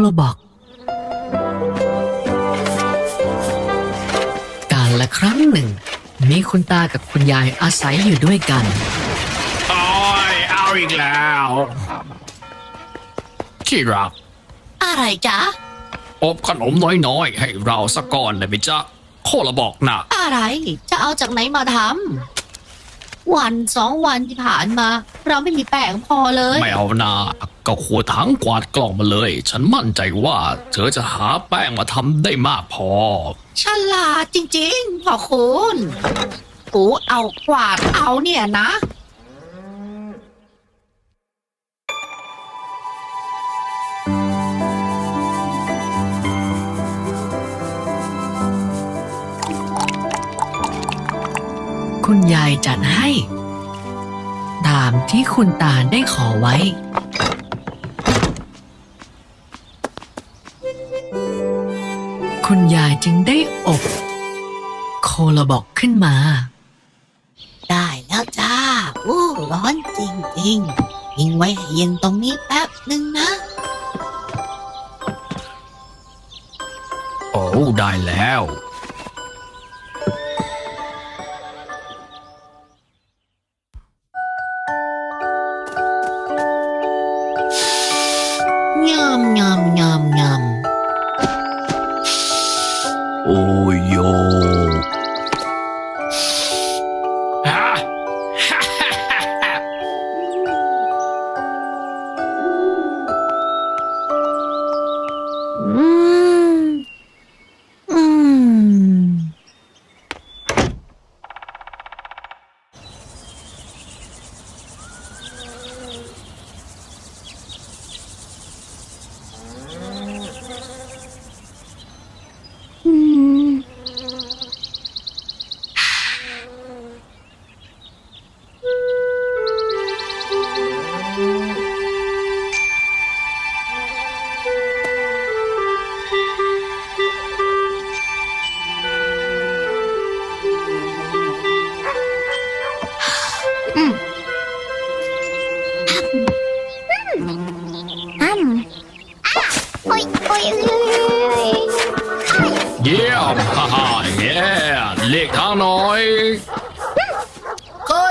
โลบอก การละครั้งหนึ่ง มีคุณตากับคุณยายอาศัยอยู่ด้วยกัน โอ้ยเอาอีกแล้วที่รัก อะไรจ๊ะ อบขนมน้อยๆ ให้เราสักก้อนได้ไหมจ๊ะโคละบอกนะอะไร จะเอาจากไหนมาทำวันสองวันที่ผ่านมา เราไม่มีแป้งพอเลย ไม่เอานา ก็ขวดถังกวาดกล่องมาเลย ฉันมั่นใจว่า เธอจะหาแป้งมาทำได้มากพอ ฉลาดจริงๆพ่อคุณกูเอากวาดเอาเนี่ยนะ คุณยายจัดให้ ตามที่คุณตาได้ขอไว้ ยายจึงได้อบ โคลาบอกขึ้นมา ได้แล้วจ้าอู้ร้อนจริงๆทิ้งไว้ให้เย็นตรงนี้แป๊บหนึ่งนะ โอ้ได้แล้ว ยำยำยำยโ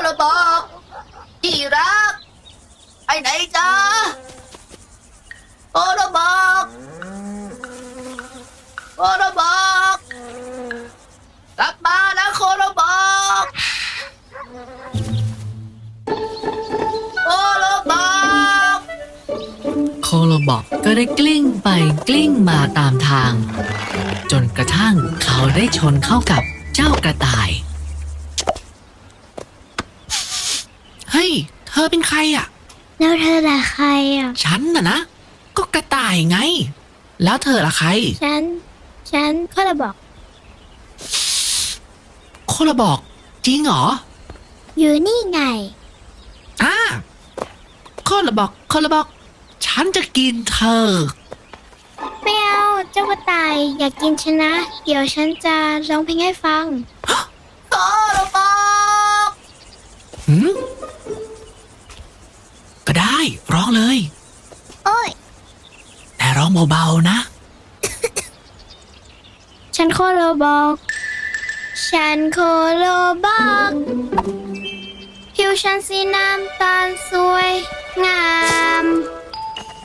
โคระบอที่รักไปไหนจ้าโคระบอกโคระบอกกลับมานะโคระบอกโคระบอกโคโลบอกก็ได้กลิ้งไปกลิ้งมาตามทาง จนกระทั่งเขาได้ชนเข้ากับเจ้ากระต่าย เฮ้ย เธอเป็นใครอะ แล้วเธอละใครอะ ฉันน่ะนะ ก็กระต่ายไง แล้วเธอละใคร ฉัน ฉันก็เลยบอก โคละบอก จริงเหรออยู่นี่ไง อ่าโคละบอกโคละบอก ฉันจะกินเธอ ไม่เอาเจ้ากระต่ายอยากกินฉันนะ เดี๋ยวฉันจะร้องเพลงให้ฟัง โคระบอกหืมก็ได้ ร้องเลย โอ้ย แต่ร้องเบาๆนะ ฉันโคโลบอก ฉันโคโลบอก ผิวฉันสีน้ำตาลสวยงาม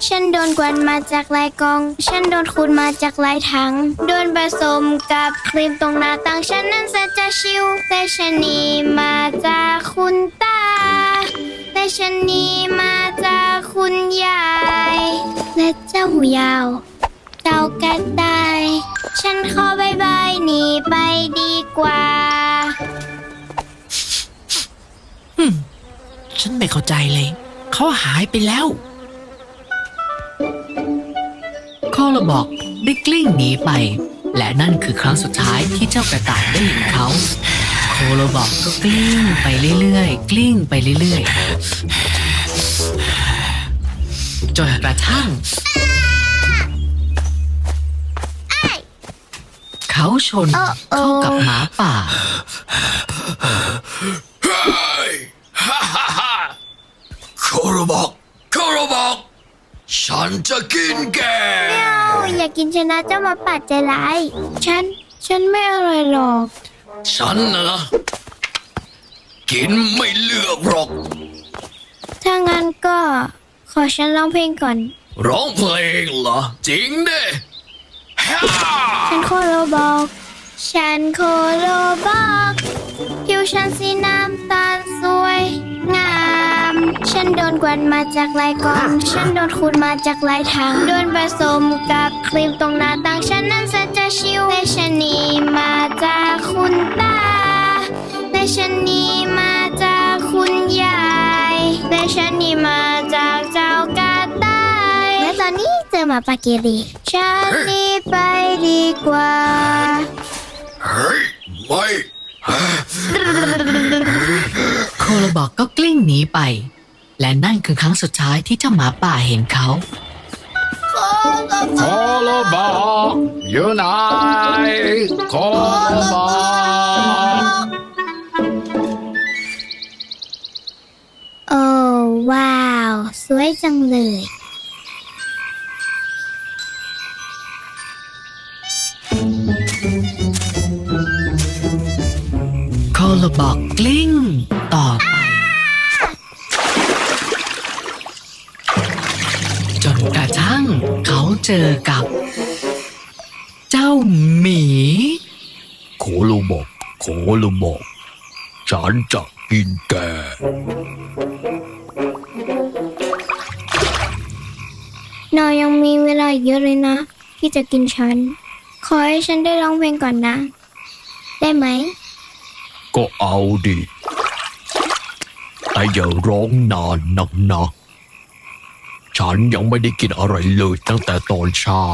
ฉันโดนกวนมาจากหลายกอง ฉันโดนขูดมาจากหลายถัง โดนผสมกับครีมตรงหน้าต่างฉันนั้นแสนจะชิว แต่ฉันนี้มาจากคุณตา แต่ฉันนี้มาจาก คุณยาย และเจ้าหูยาว เจ้ากระต่าย ฉันขอบายบายหนีไปดีกว่า ฉันไม่เข้าใจเลย เขาหายไปแล้ว โคโลบอกได้กลิ้งหนีไป และนั่นคือครั้งสุดท้ายที่เจ้ากระต่ายได้เห็นเขา โคโลบอกก็กลิ้งไปเรื่อยๆ กลิ้งไปเรื่อยๆ จนกระทั่ง เขาชนเออเออเข้ากับหมาป่าฮ่าฮ่าฮ่า โคโรบอกโคโรบอก ฉันจะกินแก อยากกินชนะเจ้าหมาปัดใจร้าย ฉัน ฉันไม่อร่อยหรอก ฉันนะนะกินไม่เลือกหรอก ถ้างั้นก็ ขอฉันร้องเพลงก่อน ร้องเพลงเหรอ จริงเด้ฮ่าฉันโคโลบอก ฉันโคโลบอกผิวฉันสีน้ำตาลสวย งาม ฉันโดนกวนมาจากหลายกองฉันโดนขูดมาจากหลายทาง โดนผสมกับครีมตรงหน้าต่างฉันนั้นแสนจะชิวและฉันนี้มาจากคุณตาและฉันนี้มาจากคุณยายและฉันนี้มา หมาปาเกรีฉันหนี้ไปดีกว่า เฮ้ยไม่โคโลบอกก็กลิ้งหนีไป และนั่นคือครั้งสุดท้ายที่เจ้าหมาป่าเห็นเขาโคโลบอกอยู่ไหนโคโลบอกโอ้ว้าว สวยจังเลย โคโลบอกกลิ้งต่อไปจนกระทั่งเขาเจอกับ เจ้าหมีโคโลบอกโคโลบอกฉันจะกินแก นายยังมีเวลาอีกเยอะเลยนะ ที่จะกินฉัน ขอให้ฉันได้ร้องเพลงก่อนนะ ได้ไหม ก็เอาดิ แต่อย่าร้องนานนักนะ ฉันยังไม่ได้กินอะไรเลยตั้งแต่ตอนเช้า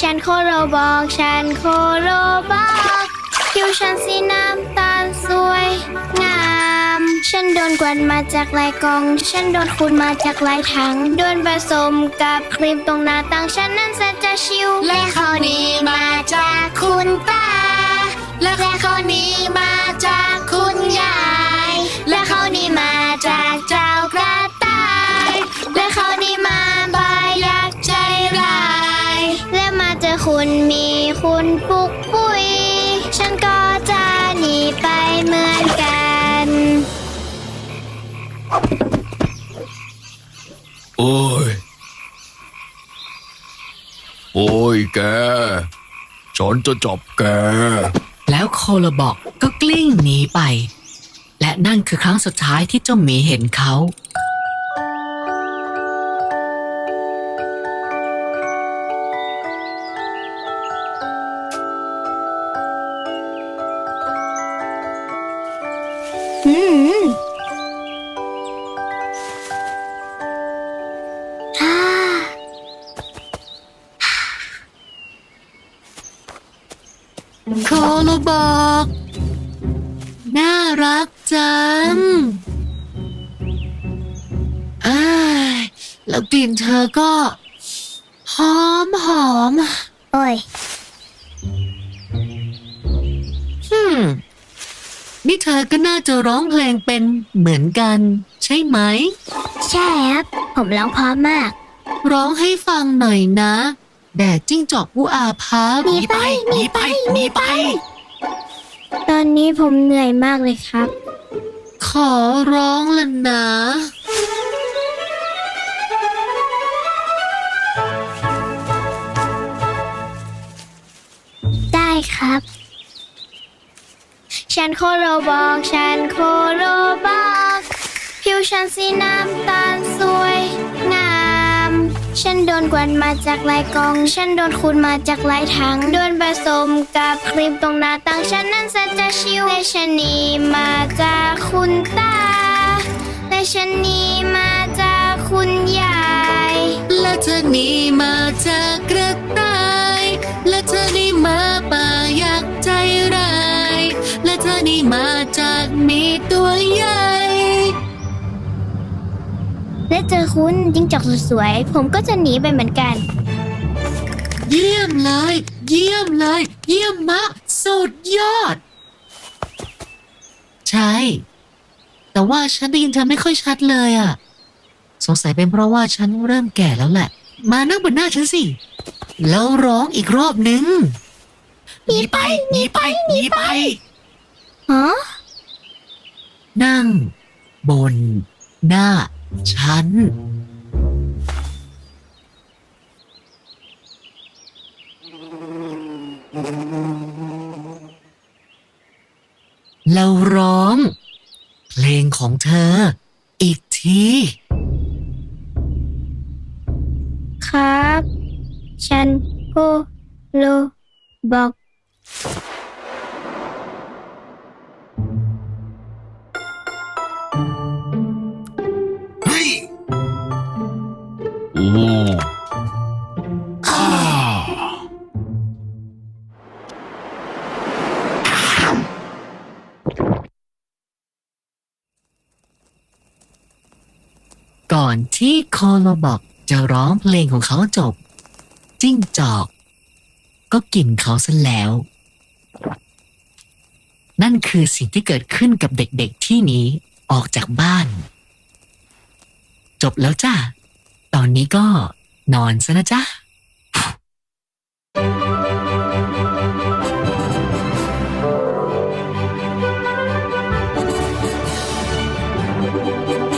ฉันโคโรบอก ฉันโคโรบอกผิวฉันสีน้ำตาลสวยงาม ฉันโดนกวนมาจากหลายกอง ฉันโดนขูดมาจากหลายทางโดนผสมกับครีมตรงหน้าต่างฉันนั้นแสนจะชิว และเขานี้มาจากคุณตา และเขานี้มาจากคุณยาย และเขานี้มาจากเจ้ากระต่าย และเขานี้มาบายอยากใจร้าย และมาเจอคุณมีคุณปุกปุย ฉันก็จะหนีไปเมื่อ โอ้ย โอ้ยแก ฉันจะจับแก แล้วโคลบอกก็กลิ้งหนีไป และนั่นคือครั้งสุดท้ายที่เจ้าหมีเห็นเขา โคโลบอก น่ารักจังอ้ายแล้วกลิ่นเธอก็ หอมหอมโอ้ยฮึมนี่เธอก็น่าจะร้องเพลงเป็นเหมือนกัน ใช่ไหม ใช่ครับ ผมร้องเพราะมาก ร้องให้ฟังหน่อยนะ แดดจิ้งจอกผู้อาพับหนีไปหนีไปหนีไป ตอนนี้ผมเหนื่อยมากเลยครับ ขอร้องละนะ ได้ครับ ฉันโคโรบอก ฉันโคโรบอก ผิวฉันสีน้ำตาลสวยงาม ฉันโดนกวนมาจากหลายกอง ฉันโดนคุณมาจากหลายทาง โดนผสมกับครีมตรงหน้าต่างฉันนั้นสัจะชิวและฉันนี้มาจากคุณตา และฉันนี้มาจากคุณยาย และเธอนี้มาจากกระต และเจอคุณจิ้งจอกสวยๆผมก็จะหนีไปเหมือนกัน เยี่ยมเลย เยี่ยมเลย เยี่ยมมาก สุดยอด ใช่ แต่ว่าฉันได้ยินเธอไม่ค่อยชัดเลยอะสงสัยเป็นเพราะว่าฉันเริ่มแก่แล้วแหละ มานั่งบนหน้าฉันสิ แล้วร้องอีกรอบนึงหนีไปหนีไปหนีไปฮะนั่ง บน หน้า ฉันแล้วร้อง เพลงของเธอ อีกที ครับ ฉันโคโลบอก คอลบอกจะร้องเพลงของเขาจบ จิ้งจอก ก็กินเขาซะแล้ว นั่นคือสิ่งที่เกิดขึ้นกับเด็กๆที่หนีออกจากบ้าน จบแล้วจ้าตอนนี้ก็นอนซะนะจ้าう。